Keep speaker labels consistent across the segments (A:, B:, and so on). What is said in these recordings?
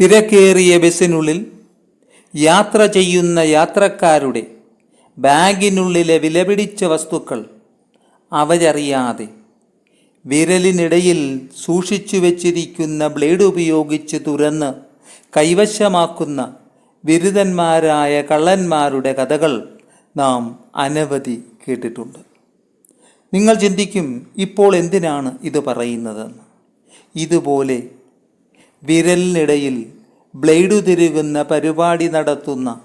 A: തിരക്കേറിയ ബസ്സിനുള്ളിൽ യാത്ര ചെയ്യുന്ന യാത്രക്കാരുടെ ബാഗിനുള്ളിലെ വിലപിടിച്ച വസ്തുക്കൾ അവരറിയാതെ വിരലിനിടയിൽ സൂക്ഷിച്ചു വച്ചിരിക്കുന്ന ബ്ലേഡ് ഉപയോഗിച്ച് തുറന്ന് കൈവശമാക്കുന്ന ബിരുദന്മാരായ കള്ളന്മാരുടെ കഥകൾ നാം അനവധി കേട്ടിട്ടുണ്ട്. നിങ്ങൾ ചിന്തിക്കും ഇപ്പോൾ എന്തിനാണ് ഇത് പറയുന്നതെന്ന്. ഇതുപോലെ വിരലിനിടയിൽ ബ്ലേഡ് തിരുകുന്ന പരിപാടി നടത്തുന്ന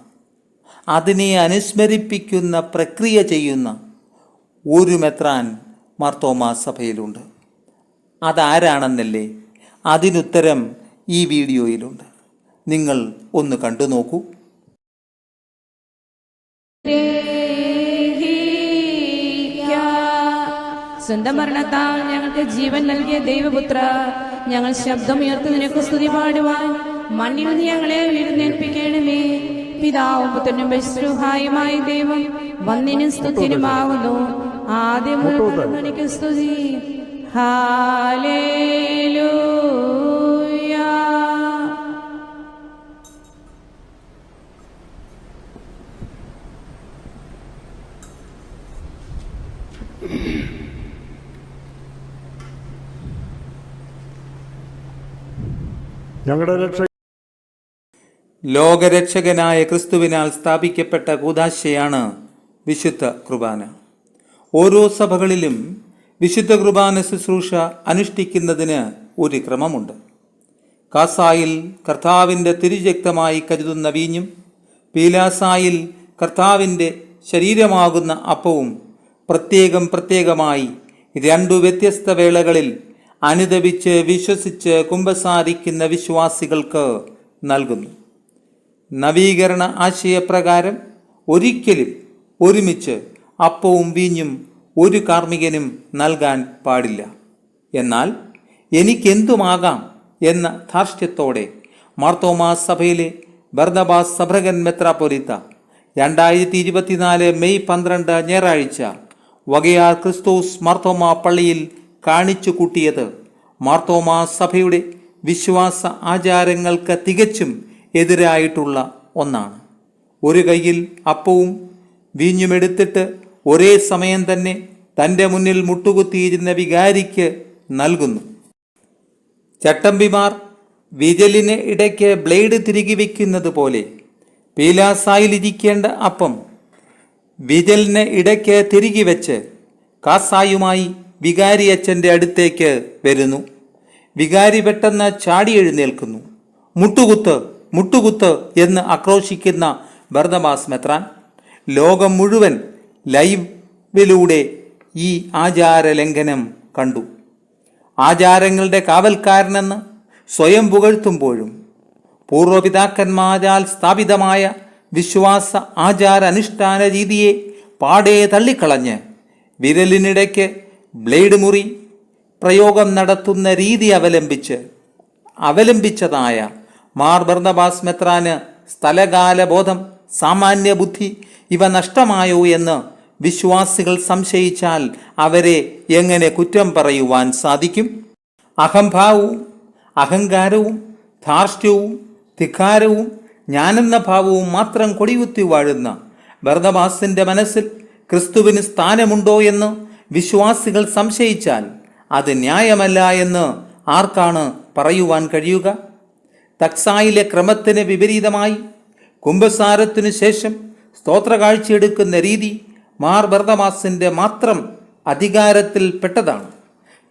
A: അതിനെ അനുസ്മരിപ്പിക്കുന്ന പ്രക്രിയ ചെയ്യുന്ന ഒരു മെത്രാൻ മാർത്തോമാ സഭയിലുണ്ട്. അതാരാണെന്നല്ലേ അതിനുത്തരം ഈ വീഡിയോയിലുണ്ട്. നിങ്ങൾ ഒന്ന് കണ്ടു നോക്കൂ.
B: സ്വന്തം മരണത്താൽ ഞങ്ങൾക്ക് ജീവൻ നൽകിയ ദൈവപുത്ര ഞങ്ങൾ ശബ്ദമുയർത്തി നിനക്ക് സ്തുതി പാടുവാൻ മണ്ണിൽ നിന്ന് ഞങ്ങളെ ഉയർന്നേൽപ്പിക്കണമേ പിതാവും പുത്രനും ബശ്രുഹായുമായ ദൈവം വന്നിനും സ്തുതിനുമാകുന്നു ആദ്യം സ്തുതി. ഹാലേലൂയ.
C: ഞങ്ങളുടെ രക്ഷ
A: ലോകരക്ഷകനായ ക്രിസ്തുവിനാൽ സ്ഥാപിക്കപ്പെട്ട കൂതാശയാണ് വിശുദ്ധ കുർബാന. ഓരോ സഭകളിലും വിശുദ്ധ കുർബാന ശുശ്രൂഷ അനുഷ്ഠിക്കുന്നതിന് ഒരു ക്രമമുണ്ട്. കാസായിൽ കർത്താവിന്റെ തിരുരക്തമായി കരുതുന്ന വീഞ്ഞും പീലാസായിൽ കർത്താവിന്റെ ശരീരമാകുന്ന അപ്പവും പ്രത്യേകം പ്രത്യേകമായി രണ്ടു വ്യത്യസ്ത വേളകളിൽ അനുദപിച്ച് വിശ്വസിച്ച് കുമ്പസാരിക്കുന്ന വിശ്വാസികൾക്ക് നൽകുന്നു. നവീകരണ ആശയപ്രകാരം ഒരിക്കലും ഒരുമിച്ച് അപ്പവും വീഞ്ഞും ഒരു കാർമ്മികനും നൽകാൻ പാടില്ല. എന്നാൽ എനിക്കെന്തുമാകാം എന്ന ധാർഷ്ട്യത്തോടെ മാർത്തോമാ സഭയിലെ ബർദബാസ് സഭ്രകൻ മെത്രാപൊലിത്ത രണ്ടായിരത്തി ഇരുപത്തിനാല് മെയ് പന്ത്രണ്ട് ഞായറാഴ്ച വകയാർ ക്രിസ്തോസ് മാർത്തോമാ പള്ളിയിൽ കാണിച്ചു കൂട്ടിയത് മാർത്തോമാ സഭയുടെ വിശ്വാസ ആചാരങ്ങൾക്ക് തികച്ചും എതിരായിട്ടുള്ള ഒന്നാണ്. ഒരു കയ്യിൽ അപ്പവും വീഞ്ഞുമെടുത്തിട്ട് ഒരേ സമയം തന്നെ തന്റെ മുന്നിൽ മുട്ടുകുത്തിയിരുന്ന വികാരിക്ക് നൽകുന്നു. ചട്ടമ്പിമാർ വിജലിന് ഇടയ്ക്ക് ബ്ലേഡ് തിരികെ വയ്ക്കുന്നത് പോലെ പീലാസായിലിരിക്കേണ്ട അപ്പം വിജലിന് ഇടയ്ക്ക് തിരികെ വെച്ച് കാസായുമായി വികാരി അച്ഛന്റെ അടുത്തേക്ക് വരുന്നു. വികാരി പെട്ടെന്ന് ചാടി എഴുന്നേൽക്കുന്നു മുട്ടുകുത്ത് മുട്ടുകുത്ത് എന്ന് ആക്രോശിക്കുന്ന ഭരതമാസ് മെത്രാൻ ലോകം മുഴുവൻ ലൈവിലൂടെ ഈ ആചാര ലംഘനം കണ്ടു. ആചാരങ്ങളുടെ കാവൽക്കാരനെന്ന് സ്വയം പുകഴ്ത്തുമ്പോഴും പൂർവപിതാക്കന്മാരാൽ സ്ഥാപിതമായ വിശ്വാസ ആചാര അനുഷ്ഠാന രീതിയെ പാടെ തള്ളിക്കളഞ്ഞ് വിരലിനിടയ്ക്ക് ബ്ലേഡ് മുറി പ്രയോഗം നടത്തുന്ന രീതി അവലംബിച്ച് അവലംബിച്ചതായ മാർ മെത്രാന് സ്ഥലകാല ബോധം സാമാന്യ ബുദ്ധി ഇവ നഷ്ടമായോ എന്ന് വിശ്വാസികൾ സംശയിച്ചാൽ അവരെ എങ്ങനെ കുറ്റം പറയുവാൻ സാധിക്കും? അഹംഭാവവും അഹങ്കാരവും ധാർഷ്ട്യവും ധിക്കാരവും ഞാനെന്ന ഭാവവും മാത്രം കൊടിയുത്തി വാഴുന്ന ബർദബാസിന്റെ മനസ്സിൽ ക്രിസ്തുവിന് സ്ഥാനമുണ്ടോ എന്ന് വിശ്വാസികൾ സംശയിച്ചാൽ അത് ന്യായമല്ല എന്ന് ആർക്കാണ് പറയുവാൻ കഴിയുക? തക്സായിലെ ക്രമത്തിന് വിപരീതമായി കുംഭസാരത്തിനു ശേഷം സ്തോത്ര കാഴ്ചയെടുക്കുന്ന രീതി മാർ മാത്രം അധികാരത്തിൽ പെട്ടതാണ്.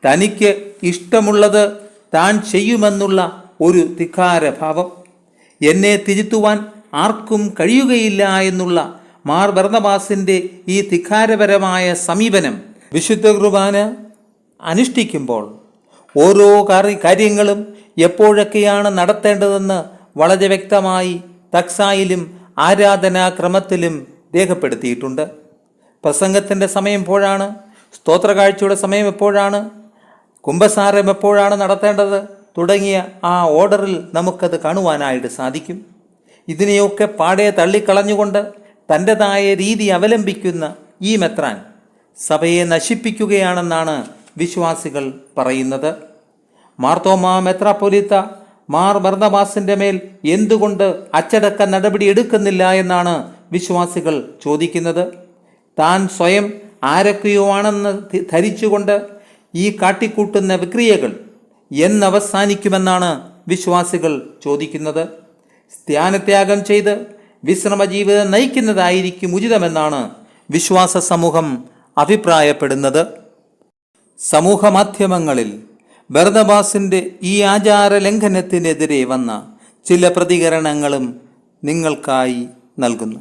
A: തനിക്ക് ഇഷ്ടമുള്ളത് താൻ ചെയ്യുമെന്നുള്ള ഒരു ധിക്കാരഭാവം. എന്നെ തിരുത്തുവാൻ ആർക്കും കഴിയുകയില്ല എന്നുള്ള മാർ ബർണബാസിന്റെ ഈ ധിക്കാരപരമായ സമീപനം വിശുദ്ധ കുർബാന അനുഷ്ഠിക്കുമ്പോൾ ഓരോ കാര്യ- കാര്യങ്ങളും എപ്പോഴൊക്കെയാണ് നടത്തേണ്ടതെന്ന് വളരെ വ്യക്തമായി തക്സായിലും ആരാധനാക്രമത്തിലും രേഖപ്പെടുത്തിയിട്ടുണ്ട്. പ്രസംഗത്തിന്റെ സമയം എപ്പോഴാണ്? സ്തോത്രകാഴ്ചയുടെ സമയം എപ്പോഴാണ്? കുംഭസാരം എപ്പോഴാണ് നടത്തേണ്ടത്? തുടങ്ങിയ ആ ഓർഡറിൽ നമുക്കത് കാണുവാനായിട്ട് സാധിക്കും. ഇതിനെയൊക്കെ പാടെ തള്ളിക്കളഞ്ഞുകൊണ്ട് തന്റെതായ രീതി അവലംബിക്കുന്ന ഈ മെത്രാൻ സഭയെ നശിപ്പിക്കുകയാണെന്നാണ് വിശ്വാസികൾ പറയുന്നത്. മാർത്തോമാ മെത്രാപ്പൊലിത്ത മാർ ബർദബാസിന്റെ മേൽ എന്തുകൊണ്ട് അച്ചടക്ക നടപടി എടുക്കുന്നില്ല എന്നാണ് വിശ്വാസികൾ ചോദിക്കുന്നത്. താൻ സ്വയം ആരൊക്കെയോ ആണെന്ന് ധരിച്ചുകൊണ്ട് ഈ കാട്ടിക്കൂട്ടുന്ന വിക്രിയകൾ എന്നവസാനിക്കുമെന്നാണ് വിശ്വാസികൾ ചോദിക്കുന്നത്. ധ്യാനത്യാഗം ചെയ്ത് വിശ്രമജീവിതം നയിക്കുന്നതായിരിക്കും ഉചിതമെന്നാണ് വിശ്വാസ സമൂഹം അഭിപ്രായപ്പെടുന്നത്. സമൂഹ മാധ്യമങ്ങളിൽ ബർദബാസിന്റെ ഈ ആചാര ലംഘനത്തിനെതിരെ വന്ന ചില പ്രതികരണങ്ങളും നിങ്ങൾക്കായി നൽകുന്നു.